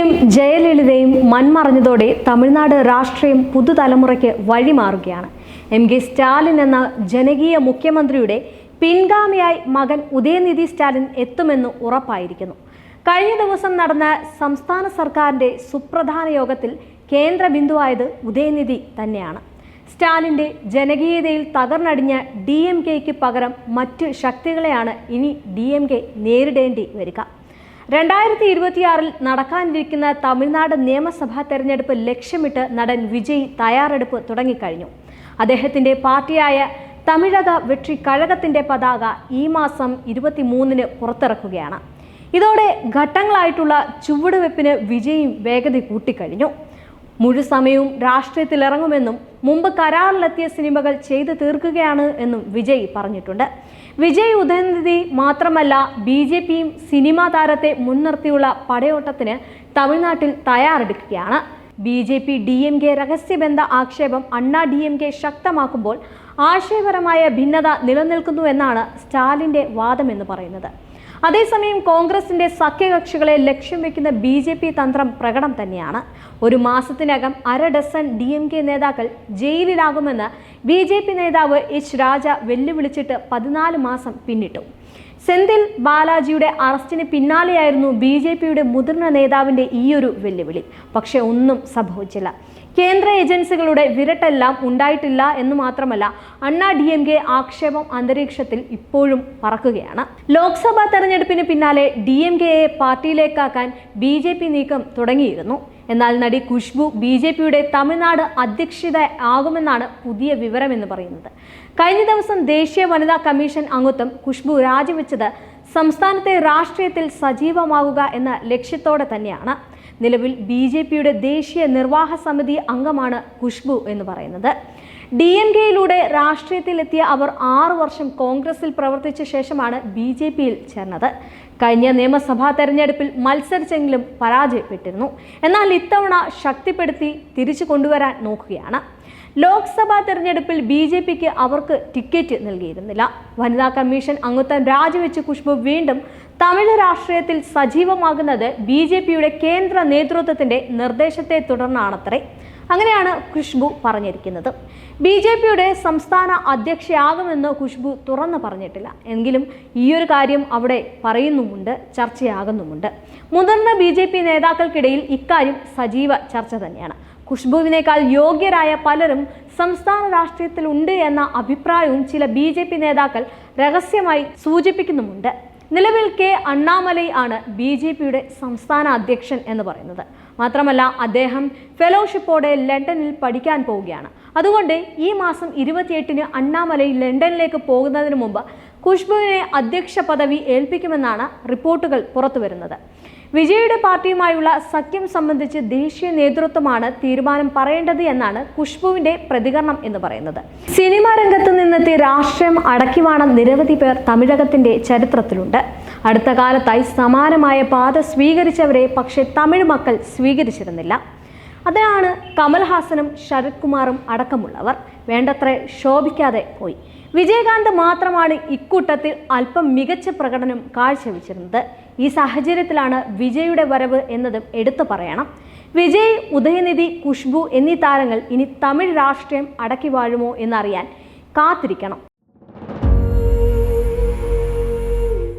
കരുണാനിധിയും ജയലളിതയും മൺമറഞ്ഞതോടെ തമിഴ്നാട് രാഷ്ട്രീയം പുതുതലമുറയ്ക്ക് വഴിമാറുകയാണ്. എം കെ സ്റ്റാലിൻ എന്ന ജനകീയ മുഖ്യമന്ത്രിയുടെ പിൻഗാമിയായി മകൻ ഉദയനിധി സ്റ്റാലിൻ എത്തുമെന്ന് ഉറപ്പായിരിക്കുന്നു. കഴിഞ്ഞ ദിവസം നടന്ന സംസ്ഥാന സർക്കാരിന്റെ സുപ്രധാന യോഗത്തിൽ കേന്ദ്ര ബിന്ദുവായത് ഉദയനിധി തന്നെയാണ്. സ്റ്റാലിന്റെ ജനകീയതയിൽ തകർന്നടിഞ്ഞ ഡി എം കെക്ക് പകരം മറ്റ് ശക്തികളെയാണ് ഇനി ഡി എം കെ നേരിടേണ്ടി വരിക. രണ്ടായിരത്തി ഇരുപത്തിയാറിൽ നടക്കാനിരിക്കുന്ന തമിഴ്നാട് നിയമസഭാ തെരഞ്ഞെടുപ്പ് ലക്ഷ്യമിട്ട് നടൻ വിജയ് തയ്യാറെടുപ്പ് തുടങ്ങിക്കഴിഞ്ഞു. അദ്ദേഹത്തിന്റെ പാർട്ടിയായ തമിഴക വെട്രി കഴകത്തിന്റെ പതാക ഈ മാസം ഇരുപത്തിമൂന്നിന് പുറത്തിറക്കുകയാണ്. ഇതോടെ ഘട്ടങ്ങളായിട്ടുള്ള ചുവടുവെപ്പിന് വിജയും വേഗത കൂട്ടിക്കഴിഞ്ഞു. മുഴുസമയവും രാഷ്ട്രീയത്തിൽ ഇറങ്ങുമെന്നും മുമ്പ് കരാറിലെത്തിയ സിനിമകൾ ചെയ്തു തീർക്കുകയാണ് എന്നും വിജയ് പറഞ്ഞിട്ടുണ്ട്. വിജയ് ഉദയനിധി മാത്രമല്ല ബി ജെ പിയും സിനിമാ താരത്തെ മുൻനിർത്തിയുള്ള പടയോട്ടത്തിന് തമിഴ്നാട്ടിൽ തയ്യാറെടുക്കുകയാണ്. B J P D M K രഹസ്യബന്ധ ആക്ഷേപം അണ്ണാ ഡി എം കെ ശക്തമാക്കുമ്പോൾ ആശയപരമായ ഭിന്നത നിലനിൽക്കുന്നുവെന്നാണ് സ്റ്റാലിന്റെ വാദമെന്ന് പറയുന്നത്. അതേസമയം കോൺഗ്രസിന്റെ സഖ്യകക്ഷികളെ ലക്ഷ്യം വെക്കുന്ന ബി ജെ പി തന്ത്രം പ്രകടം തന്നെയാണ്. ഒരു മാസത്തിനകം അര ഡസൻ ഡി എം കെ നേതാക്കൾ ജയിലിലാകുമെന്ന് ബി ജെ പി നേതാവ് എച്ച് രാജ വെല്ലുവിളിച്ചിട്ട് പതിനാല് മാസം പിന്നിട്ടു. സെന്തിൽ ബാലാജിയുടെ അറസ്റ്റിന് പിന്നാലെയായിരുന്നു ബി ജെ പിയുടെ മുതിർന്ന നേതാവിന്റെ ഈയൊരു വെല്ലുവിളി. പക്ഷെ ഒന്നും സംഭവിച്ചില്ല. കേന്ദ്ര ഏജൻസികളുടെ വിരട്ടെല്ലാം ഉണ്ടായിട്ടില്ല എന്ന് മാത്രമല്ല അണ്ണാ ഡി എം കെ ആക്ഷേപം അന്തരീക്ഷത്തിൽ ഇപ്പോഴും പറക്കുകയാണ്. ലോക്സഭാ തെരഞ്ഞെടുപ്പിന് പിന്നാലെ ഡി എം കെയെ പാർട്ടിയിലേക്കാക്കാൻ ബി ജെ പി നീക്കം തുടങ്ങിയിരുന്നു. എന്നാൽ നടി ഖുഷ്ബു ബി ജെ പിയുടെ തമിഴ്നാട് അധ്യക്ഷിത ആകുമെന്നാണ് പുതിയ വിവരമെന്ന് പറയുന്നത്. കഴിഞ്ഞ ദിവസം ദേശീയ വനിതാ കമ്മീഷൻ അംഗത്വം ഖുഷ്ബു രാജിവെച്ചത് സംസ്ഥാനത്തെ രാഷ്ട്രീയത്തിൽ സജീവമാകുക എന്ന ലക്ഷ്യത്തോടെ തന്നെയാണ്. നിലവിൽ ബി ജെ പിയുടെ ദേശീയ നിർവാഹ സമിതി അംഗമാണ് ഖുഷ്ബു എന്ന് പറയുന്നത്. ഡി എം കെയിലൂടെ രാഷ്ട്രീയത്തിലെത്തിയ അവർ ആറു വർഷം കോൺഗ്രസിൽ പ്രവർത്തിച്ച ശേഷമാണ് ബി ജെ പിയിൽ ചേർന്നത്. കഴിഞ്ഞ നിയമസഭാ തെരഞ്ഞെടുപ്പിൽ മത്സരിച്ചെങ്കിലും പരാജയപ്പെട്ടിരുന്നു. എന്നാൽ ഇത്തവണ ശക്തിപ്പെടുത്തി തിരിച്ചു കൊണ്ടുവരാൻ നോക്കുകയാണ്. ലോക്സഭാ തെരഞ്ഞെടുപ്പിൽ ബി ജെ പിക്ക് അവർക്ക് ടിക്കറ്റ് നൽകിയിരുന്നില്ല. വനിതാ കമ്മീഷൻ അംഗത്വം രാജിവെച്ച് ഖുഷ്ബു വീണ്ടും തമിഴ് രാഷ്ട്രീയത്തിൽ സജീവമാകുന്നത് ബി ജെ പിയുടെ കേന്ദ്ര നേതൃത്വത്തിന്റെ നിർദ്ദേശത്തെ തുടർന്നാണത്രേ. അങ്ങനെയാണ് ഖുഷ്ബു പറഞ്ഞിരിക്കുന്നത്. ബി ജെ പിയുടെ സംസ്ഥാന അധ്യക്ഷയാകുമെന്ന് ഖുഷ്ബു തുറന്നു പറഞ്ഞിട്ടില്ല. എങ്കിലും ഈയൊരു കാര്യം അവിടെ പറയുന്നുമുണ്ട് ചർച്ചയാകുന്നുമുണ്ട്. മുതിർന്ന ബി ജെ പി നേതാക്കൾക്കിടയിൽ ഇക്കാര്യം സജീവ ചർച്ച തന്നെയാണ്. ഖുഷ്ബുവിനേക്കാൾ യോഗ്യരായ പലരും സംസ്ഥാന രാഷ്ട്രീയത്തിൽ ഉണ്ട് എന്ന അഭിപ്രായവും ചില ബി നേതാക്കൾ രഹസ്യമായി സൂചിപ്പിക്കുന്നുമുണ്ട്. നിലവിൽ കെ അണ്ണാമലൈ ആണ് ബി ജെ പിയുടെ സംസ്ഥാന അധ്യക്ഷൻ എന്ന് പറയുന്നത്. മാത്രമല്ല അദ്ദേഹം ഫെലോഷിപ്പോടെ ലണ്ടനിൽ പഠിക്കാൻ പോവുകയാണ്. അതുകൊണ്ട് ഈ മാസം ഇരുപത്തിയെട്ടിന് അണ്ണാമലൈ ലണ്ടനിലേക്ക് പോകുന്നതിന് മുമ്പ് ഖുഷ്ബുവിനെ അധ്യക്ഷ പദവി ഏൽപ്പിക്കുമെന്നാണ് റിപ്പോർട്ടുകൾ പുറത്തുവരുന്നത്. വിജയുടെ പാർട്ടിയുമായുള്ള സഖ്യം സംബന്ധിച്ച് ദേശീയ നേതൃത്വമാണ് തീരുമാനം പറയേണ്ടത് എന്നാണ് ഖുഷ്ബുവിന്റെ പ്രതികരണം എന്ന് പറയുന്നത്. സിനിമാ രംഗത്ത് നിന്നെത്തി രാഷ്ട്രീയം അടക്കിവാണ നിരവധി പേർ തമിഴകത്തിന്റെ ചരിത്രത്തിലുണ്ട്. അടുത്ത കാലത്തായി സമാനമായ പാത സ്വീകരിച്ചവരെ പക്ഷേ തമിഴ് മക്കൾ സ്വീകരിച്ചിരുന്നില്ല. അതിനാണ് കമൽഹാസനും ശരത് കുമാറും അടക്കമുള്ളവർ. വേണ്ടത്ര ശോഭിക്കാതെ പോയി. വിജയകാന്ത് മാത്രമാണ് ഇക്കൂട്ടത്തിൽ അല്പം മികച്ച പ്രകടനം കാഴ്ചവെച്ചിരുന്നത്. ഈ സാഹചര്യത്തിലാണ് വിജയുടെ വരവ് എന്നതും എടുത്തു പറയണം. വിജയ് ഉദയനിധി ഖുഷ്ബു എന്നീ താരങ്ങൾ ഇനി തമിഴ് രാഷ്ട്രീയം അടക്കി വാഴുമോ എന്നറിയാൻ കാത്തിരിക്കണം.